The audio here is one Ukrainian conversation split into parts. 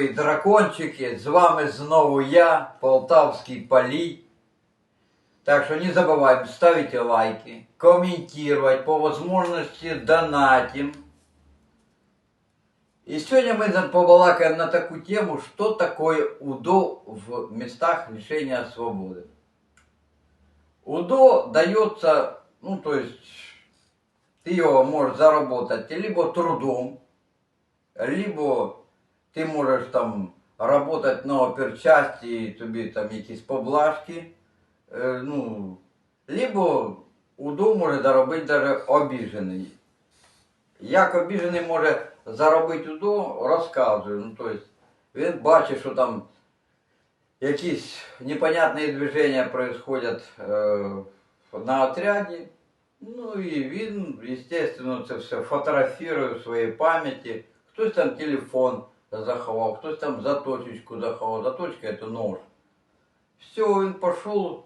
Добрі дракончики, з вами знову я, Полтавський Палій. Так що не забуваємо ставити лайки, коментувати, по возможності донатим. І сьогодні ми побалакаємо на таку тему, що таке УДО в містах лишення свободи. УДО дається, ну то есть, ти його можеш заработати либо трудом, либо ти можеш там работать на оперчасті, тобі там якісь поблажки, е, ну, либо УДО може заробити даже обіжений. Як обіжений може заробити УДО, розказую. Ну, тобто, він бачить, що там якісь непонятні движення происходять е, на отряді. Ну і він, естественно, це все фотографує в своїй пам'яті. Хтось там телефон заховав, хтось там заточечку заховав. Заточка это нож. Все, він пошел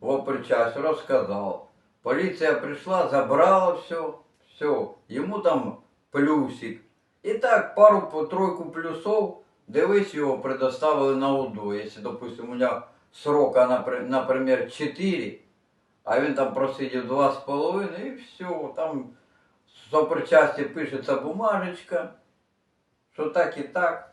в опричасть, розказав. Поліція прийшла, забрала все, все. Йому там плюсик. І так, пару по тройку плюсов, дивись, його предоставили на УДО. Якщо, допустим, у нього срока, напри- наприклад, 4, а він там просидів 2,5 і все, там сопричасті пишеться бумажечка, що так і так.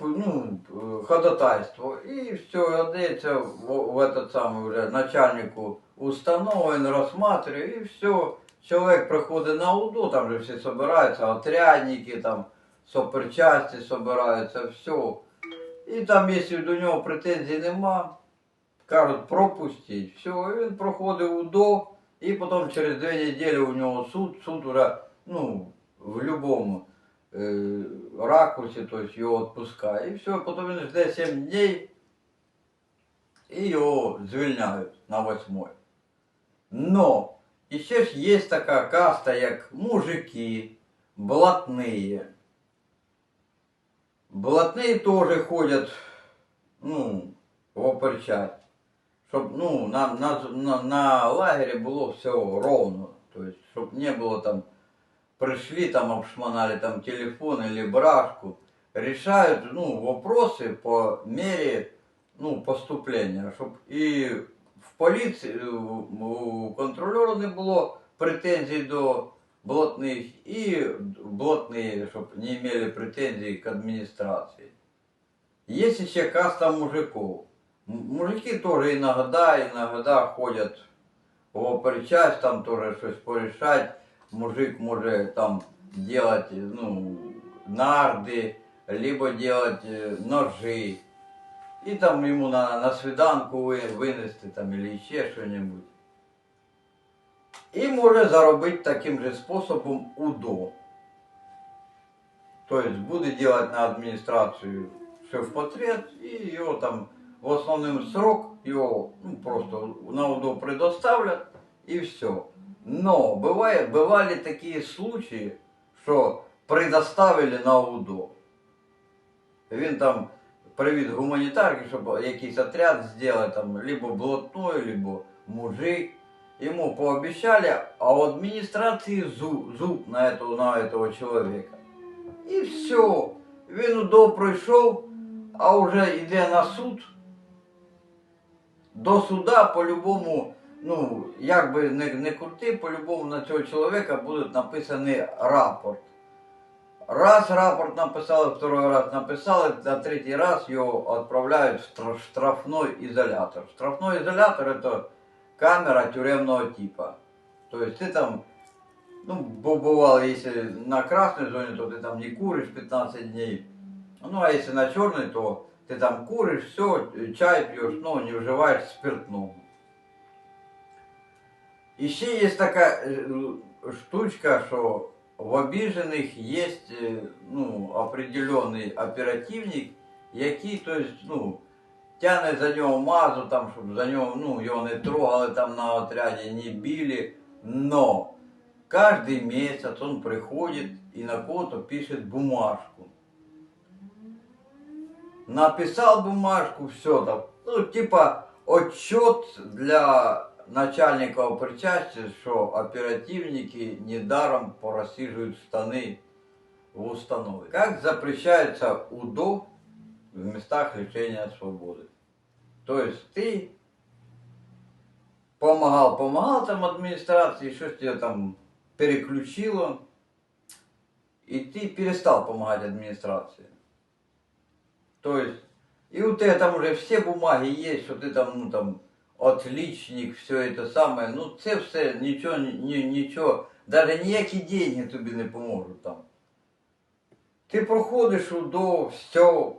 Ну, ходатайство. І все, отдається в, в этот самый вже начальнику установи, він розсматриває, і все. Чоловік приходить на УДО, там же всі собираються, отрядники, там, сопричасті собираються, все. І там, якщо до нього претензій нема, кажуть, пропустіть. Все, і він проходить УДО, і потім через дві неділі у нього суд, суд уже, ну, в е, ракурсі, тобто його відпускає. І все, потім він жде 7 днів і його звільняють на восьмой. Но і ще ж є така каста, як мужики, блатные. Блатные тоже ходять, ну, в оперчасть. Щоб ну, на, на, на, на лагері було все ровно. Тобто, щоб не було там, пришли там, обшмонали там телефон или брашку. Решают, ну, вопросы по мере, ну, поступления. Щоб і в поліції, у у контролера не було претензій до блатних, і блатні, щоб не имели претензій к адміністрації. Є ще каста мужиков. М- Мужики тоже иногда, иногда ходят в оперчасть, там тоже щось порешать. Мужик може там делать, ну, нарды, либо делать э, ножи. И там ему на, на свиданку ви- винести там или ще що-нибудь. І може заробити таким же способом УДО. Тобто буде делать на адміністрацію шеф-потреб і його там в основний срок його ну, просто на УДО предоставлять і все. Но бывает, бывали такие случаи, що предоставили на УДО. Він там привіз гуманітарки, щоб якийсь отряд зробити, там, либо блатной, либо мужик. Ему пообещали, а у администрации зуб, зуб на этого, на этого человека. І все. Він УДО пройшов, а вже йде на суд. До суда по-любому, ну, як би не, не крути, по-любому на цього чоловіка буде написаний рапорт. Раз рапорт написали, второй раз написали, на третій раз його відправляють в штраф- штрафной ізолятор. Штрафной ізолятор это камера тюремного типа. То есть ты там, ну, бо- бывало, если на красной зоне, то ты там не куришь 15 дней. Ну, а если на черной, то ты там куришь, все, чай пьешь, но не вживаешь спиртного. Еще есть такая э, штучка, что в обиженных есть э, ну, определенный оперативник, який, то есть, ну, тягне за нього мазу, там, щоб за нього, ну, його не трогали там на отряді, не били. Но каждый месяц он приходит и на кого-то пишет бумажку. Написал бумажку, все там. Ну, типа отчет для начальника причастия, що оперативники недаром порозсіжують штани в установе. Как запрещается УДО в местах лишения свободы? То есть ты помогал, помогал там администрации, что тебя там переключило, и ты перестал помогать администрации. То есть, и у тебя там уже все бумаги есть, что ты там, ну там, отличник, все это самое, ну це все, нічого, ні, нічого, навіть ніякі деньги тобі не поможуть там. Ти проходиш УДО, все,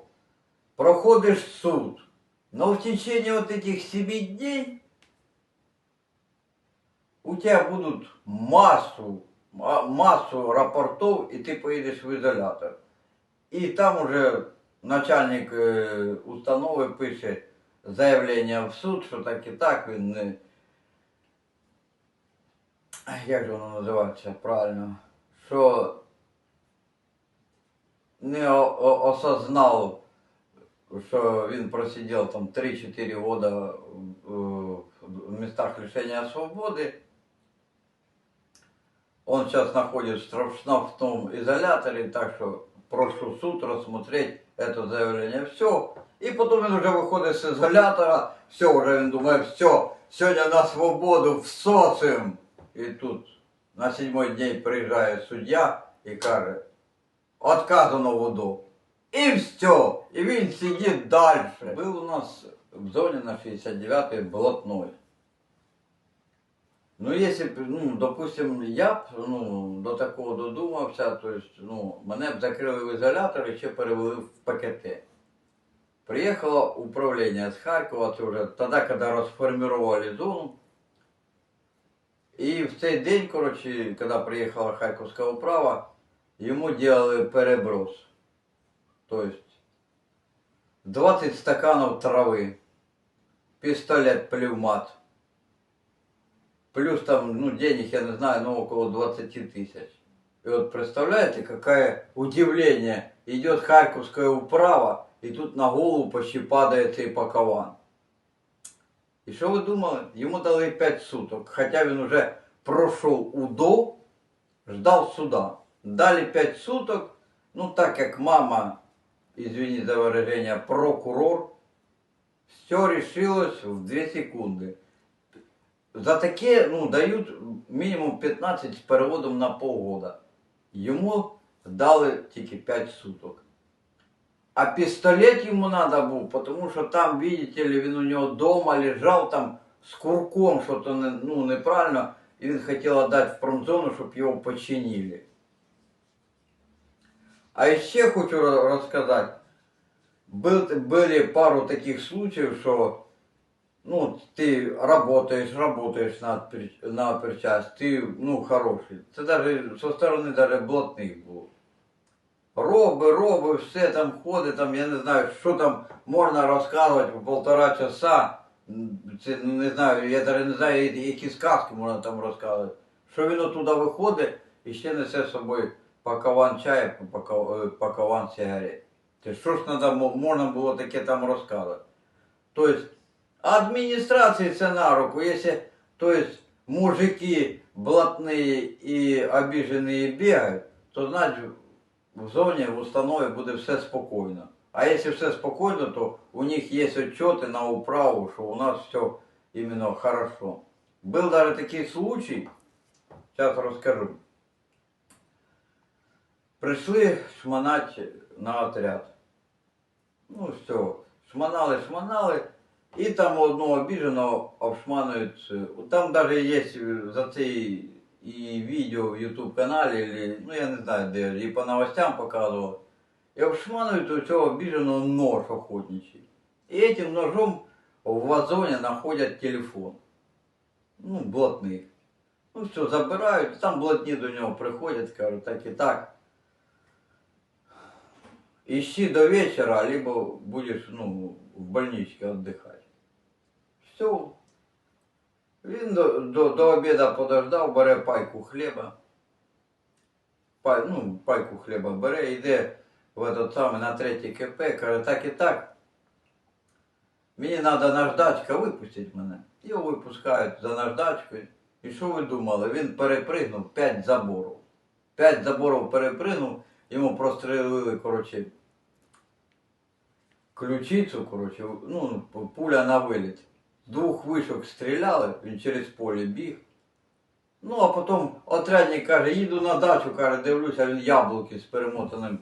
проходиш суд. Но в течение вот этих семи дней у тебя будут массу, ма- массу рапортов, и ты поедешь в изолятор. И там уже начальник е, установи пише заявлення в суд, що так і так він не. Як же воно називається правильно? Що не о- о- осознав, що він просидів там 3-4 года в в местах лишения свободы. Он сейчас находится в штрафном изоляторе, так что прошу суд рассмотреть это заявление. Все. И потом он уже выходит с изолятора, все, уже він думає, все, сегодня на свободу в соціум. І тут на седьмой день приїжджає суддя і каже, отказано воду. І все. І він сидить далі. Був у нас в зоні на 69-й блатной. Ну, если б, ну, допустим, я б ну, до такого додумався, то есть, ну, мене б закрили в ізолятор і ще перевели в ПКТ. Приехало управление с Харькова, це вже тоді, коли розформировали зону. І в цей день, коротше, коли приїхала Харківська управа, йому делали переброс. То есть 20 стаканов трави, пистолет, пневмат. Плюс там, ну, денег, я не знаю, ну, около 20 тысяч. И вот представляете, какое удивление. Идет Харьковская управа, и тут на голову почти падает цей пакован. І що ви думали? Йому дали 5 суток, хоча він уже пройшов УДО, ждав суда. Дали 5 суток, ну так як мама, извини за выражение, прокурор, все решилось в 2 секунды. За таке ну, дають мінімум 15 з переводом на полгода. Йому дали тільки 5 суток. А пістолет йому треба був, тому що там, видите ли, він у нього вдома лежав там з курком, що то не, ну, неправильно, і він хотів дати в промзону, щоб його починили. А ще хочу ро- розказати. Был, были пару таких случаев, что ну, ты работаешь, работаешь на, на оперчасть, ты, ну, хороший. Це даже со сторони даже блатних було. Роби, роби, все там ходить, там, я не знаю, що там можна розказувати по полтора часа. Це, ну, не знаю, я навіть не знаю, які- сказки можна там розказувати. Що він оттуда виходить і ще несе з собою пакован чаю, е, пакован сигарет. Що ж надо, мо- можна було таке там розказувати? Тобто, администрации це на руку. Если, то есть, мужики блатные и обиженные бегают, то значит в зоні, в установі буде все спокійно. А якщо все спокійно, то у них є отчети на управу, що у нас все іменно хорошо. Был даже такий случай, сейчас розкажу. Прийшли шманать на отряд. Ну все, шманали, шманали. І там одного обіженого обшманують. е, Там даже є за цей і відео в YouTube каналі, или, ну я не знаю де, і по новостям показував. І обшманують у цього обіженого нож охотничий. І этим ножом в вазоні знаходять телефон. Ну, блатних. Ну все, забирають, там блатні до нього приходять, кажуть, так і так. Ищи до вечера, либо будешь ну, в больничке отдыхать. Все. Він до, до, до обіду подождав, бере пайку хліба. Пай, ну, пайку хліба бере, йде в этот самий на третій КП, каже, так і так. Мені треба наждачка, випустіть мене. Його випускають за наждачкою. І що ви думали? Він перепригнув 5 заборів. 5 заборів перепригнув, йому прострелили, коротше, ключицю, коротше, ну, пуля на виліт. З двох вишок стріляли, він через поле біг. Ну, а потім отрядник каже, їду на дачу, каже, дивлюся, він яблуки з перемотаним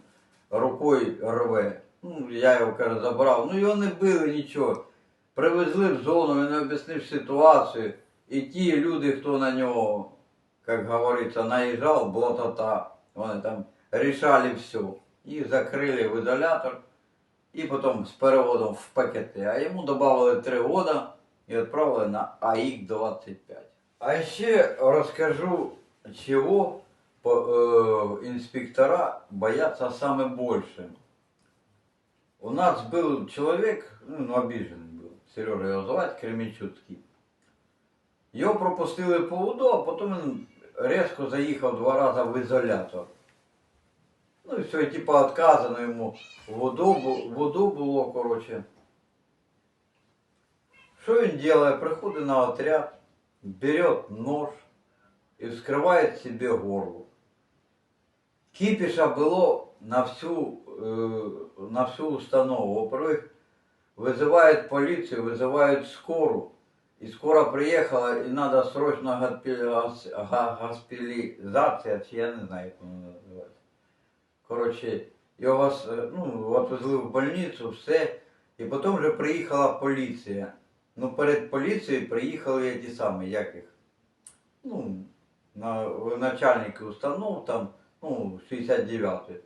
рукою рве. Ну, я його, каже, забрав. Ну його не били нічого. Привезли в зону, він об'яснив ситуацію. І ті люди, хто на нього, як говориться, наїжджав, блатота, вони там рішали все. Їх закрили в ізолятор і потім з переводом в ПКТ. А йому додали 3 года і відправили на АІК-25. А ще розкажу, чего по- э, инспектора боятся самое больше. У нас был человек, ну, обиженный был, Сережа його звати, Кременчуцький. Його пропустили по УДО, а потім він різко заїхав два рази в ізолятор. Ну і все, і типа отказано йому в УДО, бу- в УДО було, короче. Що він делает? Приходить на отряд, берет нож и вскрывает себе горло. Кипиша было на всю, э, на всю установу. Во-первых, вызывают полицию, вызывают скорую. И скоро приехала, и надо срочно госпи- гос- га- госпитализация, чи я не знаю, як воно називається. Коротше, його гос- е, ну, отвезли в больницю, все. І потім вже приїхала поліція. Ну, перед поліцією приїхали ті самі, як їх. Ну, на, начальники установ, там, ну, 69-й.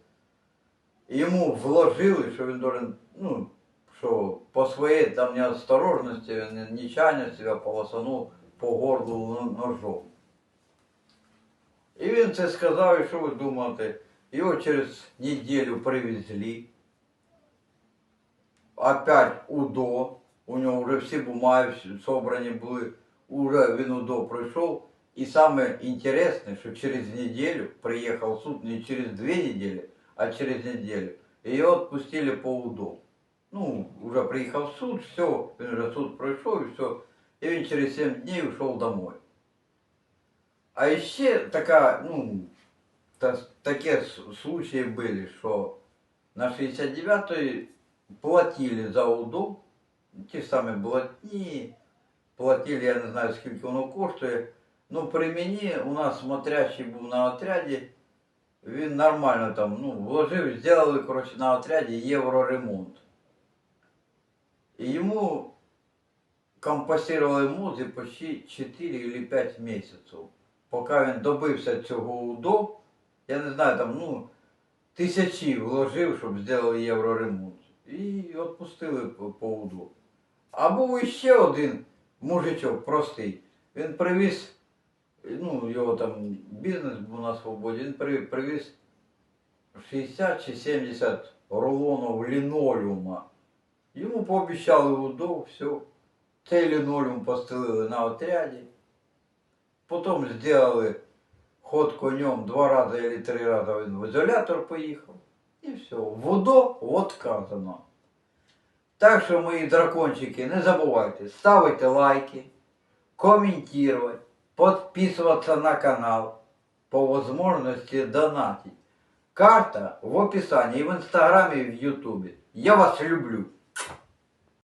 Йому вложили, що він должен, ну, що по своїй там неосторожності, не- нечаянно себе полосанув по горлу ножом. І він це сказав, і що ви думаєте? Його через неділю привезли. Опять УДО. У нього вже всі бумаги всі собрані були. Уже він УДО пройшов. І саме інтересне, що через неділю приїхав суд не через дві неділі, а через неділю. І його відпустили по УДО. Ну, вже приїхав суд, все, він вже суд пройшов і все. І він через 7 днів йшов домой. А ще така, ну, та, такі с- случаї були, що на 69-й платили за УДО, ті ж самі блатні, платили, я не знаю, скільки воно коштує. Ну, при мені у нас смотрящий був на отряді, він нормально там, ну, вложив, зробили, коротше, на отряді євроремонт. І йому компенсували музи почти 4 или 5 місяців. Поки він добився цього УДО, я не знаю, там, ну, тисячі вложив, щоб зробили євроремонт. І відпустили по, по УДО. А був іще один мужичок простий. Він привіз, ну, його там бізнес був на свободі, він привіз 60 чи 70 рулонів лінолеума. Йому пообіцяли УДО, все. Цей лінолеум постелили на отряді. Потім зробили ход конем два рази или три рази він в ізолятор поїхав. І все. В УДО отказано. Так що, мої дракончики, не забувайте ставити лайки, комментировать, подписываться на канал, по возможности донатить. Карта в описании и в инстаграме и в ютубе. Я вас люблю.